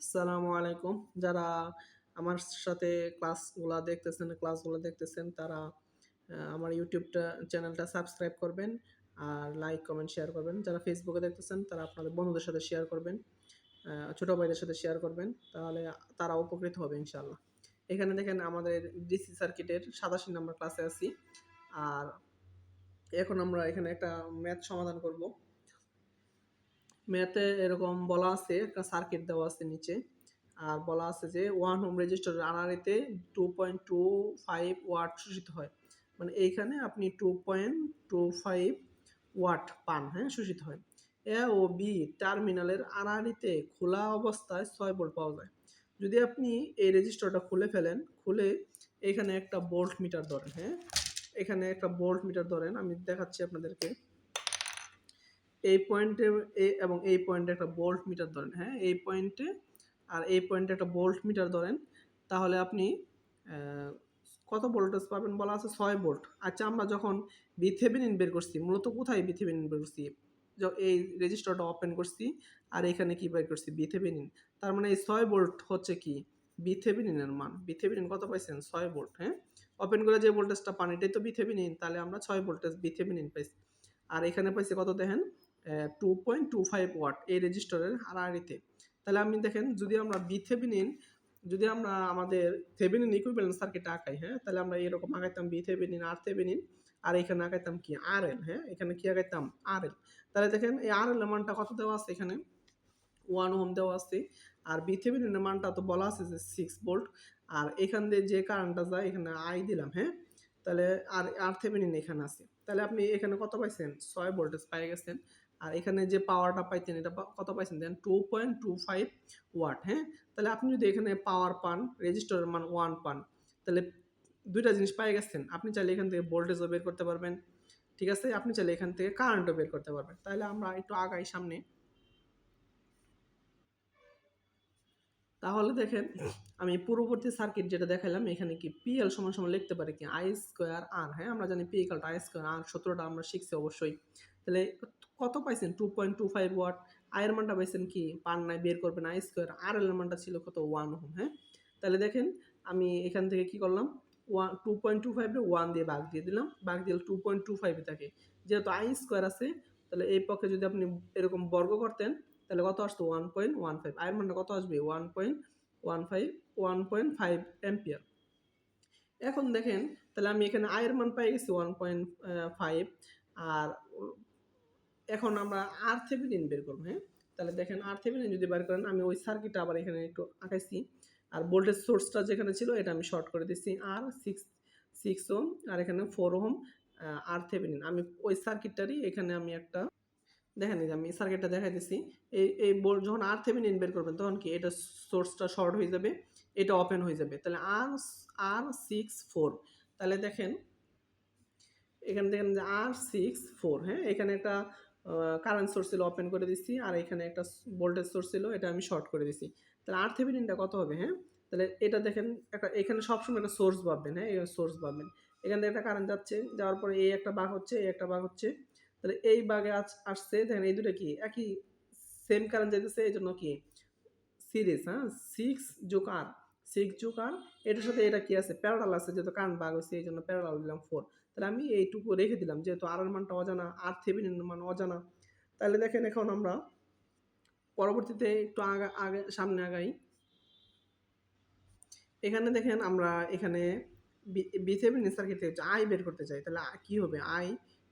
আসসালামু আলাইকুম। যারা আমার সাথে ক্লাসগুলা দেখতেছেন, ক্লাসগুলো দেখতেছেন, তারা আমার ইউটিউবটা চ্যানেলটা সাবস্ক্রাইব করবেন আর লাইক কমেন্ট শেয়ার করবেন। যারা ফেসবুকে দেখতেছেন, তারা আপনাদের বন্ধুদের সাথে শেয়ার করবেন ছোট ভাইদের সাথে শেয়ার করবেন, তাহলে তারা উপকৃত হবে ইনশাল্লাহ এখানে দেখেন আমাদের ডিসি সার্কিটের সাতাশি নম্বর ক্লাসে আছি। আর এখন আমরা এখানে একটা ম্যাথ সমাধান করব। ম্যাথে এরকম বলা আছে, একটা সার্কিট দেওয়া আছে নিচে। আর বলা আছে যে ওয়ান হোম রেজিস্টারের আনারিতে two point two five watt শোষিত হয়। মানে এইখানে আপনি two point two five watt পান হ্যাঁ শোষিত হয়। এ ও বি টার্মিনালের আনারিতে খোলা অবস্থায় ছয় ভোল্ট পাওয়া যায়। যদি আপনি এই রেজিস্টারটা খুলে ফেলেন, খুলে এখানে একটা বোল্ট মিটার ধরেন হ্যাঁ। এখানে একটা বোল্ট মিটার ধরেন, আমি দেখাচ্ছি আপনাদেরকে। এই পয়েন্টে এবং এই পয়েন্টে একটা বোল্ট মিটার ধরেন হ্যাঁ? এই পয়েন্টে আর এই পয়েন্টে একটা বোল্ট মিটার ধরেন, তাহলে আপনি কত ভোল্টেজ পাবেন বলা আছে? ছয় ভোল্ট আচ্ছা আমরা যখন বিথেবিনিন বের করছি, মূলত কোথায় বিথেবিনিন বের করছি? এই রেজিস্টারটা ওপেন করছি, আর এখানে কি বের করছি? বিথেবিনিন তার মানে এই ছয় ভোল্ট হচ্ছে কি? বিথেবিনিনের মান। বিথেবিনিন কত পাইছেন? ছয় ভোল্ট হ্যাঁ? ওপেন করে যে ভোল্টেজটা পান, এটাই তো বিথেবিনিন তাহলে আমরা ছয় ভোল্টেজ বিথেবিনিন পাইছি। আর এখানে পাইছি কত দেখেন? Two point two five watt এই রেজিস্টারের হারাহারিতে। তাহলে আমি দেখেন, যদি আমরা বি থেবিনিন যদি আমরা আমাদের থেবিনিন ইকুইভ্যালেন্ট সার্কিট আঁকাই হ্যাঁ তাহলে আমরা এরকম আঁকাইতাম বি থেবিনিন আর থেবিনিন আর এখানে আঁকাইতাম কি? আর এল হ্যাঁ এখানে কি আঁকাইতাম? আর এল তাহলে দেখেন, এই আর এল মানটা কত দেওয়া আছে এখানে? ওয়ান ওহম দেওয়া আছে। আর বি থেবিনিনের মানটা তো বলা আছে যে সিক্স ভোল্ট আর এখান দিয়ে যে কারেন্টটা যায়, এখানে আই দিলাম হ্যাঁ? তাহলে আর আর থেবিনিন এখানে আছে। তাহলে আপনি এখানে কত পাইছেন? ছয় ভোল্টেজ পাই গেছেন। আর এখানে যে পাওয়ারটা পাইতেন, এটা কত পাইছেন? দেন two point two five watt হ্যাঁ? তাহলে আপনি যদি এখানে পাওয়ার পান রেজিস্টারের মান ওয়ান পান, তাহলে দুইটা জিনিস পাই গেছেন। আপনি চাইলে এখান থেকে ভোল্টেজও বের করতে পারবেন, ঠিক আছে? আপনি চাইলে এখান থেকে কারেন্টও বের করতে পারবেন। তাহলে আমরা একটু আগাই সামনে। তাহলে দেখেন, আমি পূর্ববর্তী সার্কিট যেটা দেখালাম এখানে কি পিএল সমান সমান লিখতে পারি কি? আই স্কোয়ার আর হ্যাঁ? আমরা জানি পি ইকালটা আই স্কোয়ার আর সতেরোটা আমরা শিখছি অবশ্যই। তাহলে কত পাইছেন? Two point two five watt আয়ের মানটা পাইছেন কি? পান নাই বের করবেন আই স্কোয়ার আর এর মানটা ছিল কত? ওয়ান হোম হ্যাঁ? তাহলে দেখেন, আমি এখান থেকে কি করলাম? ওয়ান টু পয়েন্ট টু ফাইভে ওয়ান দিয়ে ভাগ দিয়ে দিলাম। ভাগ দিলে টু পয়েন্ট টু ফাইভে থাকে। যেহেতু আই স্কোয়ার আছে, তাহলে এই পক্ষে যদি আপনি এরকম বর্গ করতেন, তাহলে কত আসতো? ওয়ান পয়েন্ট ওয়ান ফাইভ আয়ের মানটা কত আসবে? One point one five one point five ampere এখন দেখেন, তাহলে আমি এখানে আয়ের মান পাই গেছি ওয়ান পয়েন্ট ফাইভ আর এখন আমরা আর থেভেনিন বের করব হ্যাঁ? তাহলে দেখেন আর থেভেনিন যদি বের করেন, আমি ওই সার্কিটটা আবার এখানে একটু আঁকাইছি। আর ভোল্টেজ সোর্সটা যেখানে ছিল, এটা আমি শর্ট করে দিচ্ছি আর সিক্স সিক্স ওম আর এখানে ফোর ওম আর থেভেনিন আমি ওই সার্কিটটারই এখানে আমি একটা, দেখেন আমি সার্কিটটা দেখাই দিচ্ছি এই এই যখন আর থেভেনিন বের করবেন, তখন কি এটা সোর্সটা শর্ট হয়ে যাবে? এটা ওপেন হয়ে যাবে। তাহলে আর আর সিক্স ফোর তাহলে দেখেন, এখানে দেখেন যে আর সিক্স ফোর হ্যাঁ? এখানে একটা কারেন্ট সোর্স ছিল ওপেন করে দিচ্ছি আর এখানে একটা ভোল্টেজ সোর্স ছিল, এটা আমি শর্ট করে দিচ্ছি তাহলে আর থেভেনিনটা কত হবে হ্যাঁ? তাহলে এটা দেখেন, একটা, এখানে সবসময় একটা সোর্স পাবেন হ্যাঁ? এই সোর্স পাবেন এখান থেকে একটা কারেন্ট যাচ্ছে, যাওয়ার পরে এই একটা বাঘ হচ্ছে, এই একটা বাঘ হচ্ছে। তাহলে এই বাঘে আস- আসছে, দেখেন এই দুটো কি? একই সেম কারেন্ট যেতেছে এই জন্য কি? সিরিজ হ্যাঁ? সিক্স যোগ আর সিক্স যোগ আর এটার সাথে এটা কি আছে? প্যারাডাল আছে, যেহেতু কারেন্ট বাঘ হচ্ছে এই জন্য প্যারাডাল দিলাম ফোর তাহলে আমি এইটুকু রেখে দিলাম, যেহেতু আর এর মানটা অজানা আর থেভিনিনের মান অজানা। তাহলে দেখেন এখন আমরা পরবর্তীতে একটু আগা, আগে, সামনে আগাই। এখানে দেখেন আমরা এখানে বি বিথেবেনিন সার্কিট থেকে আই বের করতে চাই, তাহলে কি হবে? আই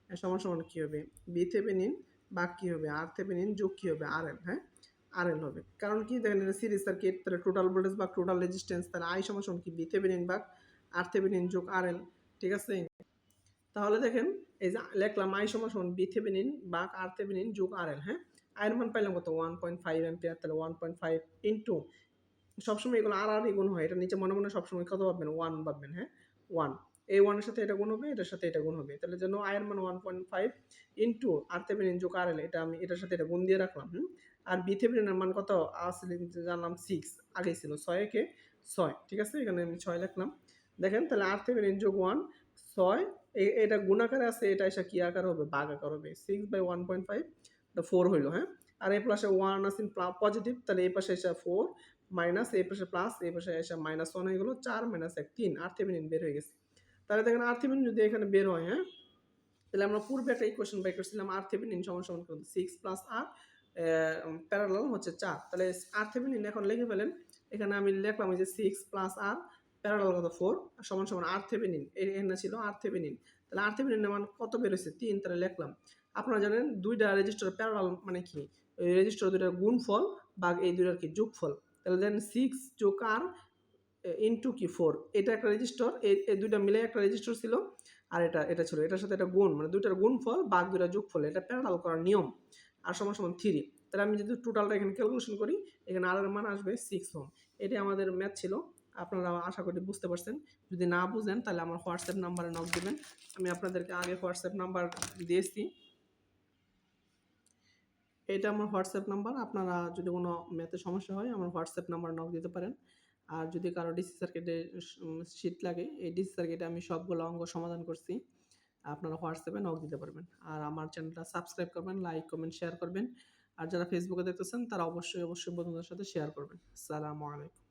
সমান সমান কী হবে? বি বিথেবেনিন বা কী হবে? আর থেবেনিন যোগ কী হবে? আর এল হ্যাঁ? আর এল হবে। কারণ কি? দেখেন সিরিজ সার্কিট তাহলে টোটাল ভোল্টেজ বা টোটাল রেজিস্ট্যান্স তাহলে আই সমান সমান কি? বিথেবেনিন বা আর থেবেনিন যোগ আর এল ঠিক আছে? তাহলে দেখেন, এই যে লেখলাম আই সমান সমান বি থেবেনিন বা আর থেবেনিন যোগ আর এল হ্যাঁ? আয়ের মান পাইলাম কত? ওয়ান পয়েন্ট ফাইভ এম্পিয়ার তাহলে ওয়ান পয়েন্ট ফাইভ ইন্টু সবসময় এগুলো আর আর গুণ হয়। এটা নিচে মনে মনে সবসময় কত পাবেন ওয়ান পাবেন হ্যাঁ? ওয়ান এই ওয়ানের সাথে এটা গুণ হবে, এটার সাথে এটা গুণ হবে। তাহলে যেন আয়ের মান ওয়ান পয়েন্ট ফাইভ ইন্টু আর থেবেনিন যোগ আর এল এটা আমি, এটার সাথে এটা গুণ দিয়ে রাখলাম, হুম? আর বি থেবেনিনের মান কত? আসলে জানলাম সিক্স আগেই ছিল ছয় একে ছয়, ঠিক আছে? এখানে আমি ছয় লিখলাম। দেখেন, তাহলে আর থেবেনিন যোগ ওয়ান ছয় এ- এটা গুণাকারে আছে, এটা এসে কি আকার হবে? বাঘ আকার হবে। Six by one point five four হইল হ্যাঁ? আর এই পাশে ওয়ান আছে পজিটিভ তাহলে এই পাশে এসে ফোর মাইনাস এই পাশে প্লাস এই পাশে এসে মাইনাস ওয়ান হয়ে গেলো, চার মাইনাস এক, তিন আর থেমিনিন বের হয়ে গেছে। তাহলে দেখেন আর থেমিনিন যদি এখানে বের হয় হ্যাঁ? তাহলে আমরা পূর্বে একটা ইকুয়েশন বাই করছিলাম আর থেমিনিন সমান সমান করতে সিক্স প্লাস আর প্যারালাল হচ্ছে চার। তাহলে আর এখন লিখে ফেলেন, এখানে আমি লিখলাম যে সিক্স প্লাস আর প্যারালাল কত ফোর সমান সমান আর থেমিনিন এখানে ছিল আর থেমিনিন তাহলে আর থেমিনিন মান কত বেরোচ্ছে তিন, তাহলে লিখলাম। আপনারা জানেন দুইটা রেজিস্টার প্যারালাল মানে কি? রেজিস্টার দুইটার গুণফল বা এই দুইটার কি? যোগফল। তাহলে দেন সিক্স যোগ আর ইন্টু কি? ফোর এটা একটা রেজিস্টার এই দুইটা মিলে একটা রেজিস্টার ছিল। আর এটা এটা ছিল, এটার সাথে এটা গুণ মানে দুইটার গুণফল বাঘ দুইটা যোগফল, এটা প্যারালাল করার নিয়ম। আর সমান সমান থ্রি তাহলে আমি যদি টোটালটা এখানে ক্যালকুলেশন করি, এখানে আর মান আসবে সিক্স ওম এটাই আমাদের ম্যাথ ছিল। আপনারা আশা করি বুঝতে পারছেন। যদি না বুঝেন, তাহলে আমার হোয়াটসঅ্যাপ নাম্বারে নক দেবেন। আমি আপনাদেরকে আগে হোয়াটসঅ্যাপ নাম্বার দিয়েছি। এটা আমার হোয়াটসঅ্যাপ নাম্বার। আপনারা যদি কোনো ম্যাথে সমস্যা হয়, আমার হোয়াটসঅ্যাপ নাম্বার নক দিতে পারেন। আর যদি কারও ডিসি সার্কিটে শীত লাগে, এই ডিসি সার্কিটে আমি সবগুলো অঙ্গ সমাধান করছি। আপনারা হোয়াটসঅ্যাপে নক দিতে পারবেন। আর আমার চ্যানেলটা সাবস্ক্রাইব করবেন, লাইক, কমেন্ট, শেয়ার করবেন। আর যারা ফেসবুকে দেখতেছেন, তারা অবশ্যই অবশ্যই বন্ধুদের সাথে শেয়ার করবেন। সালামু আলাইকুম।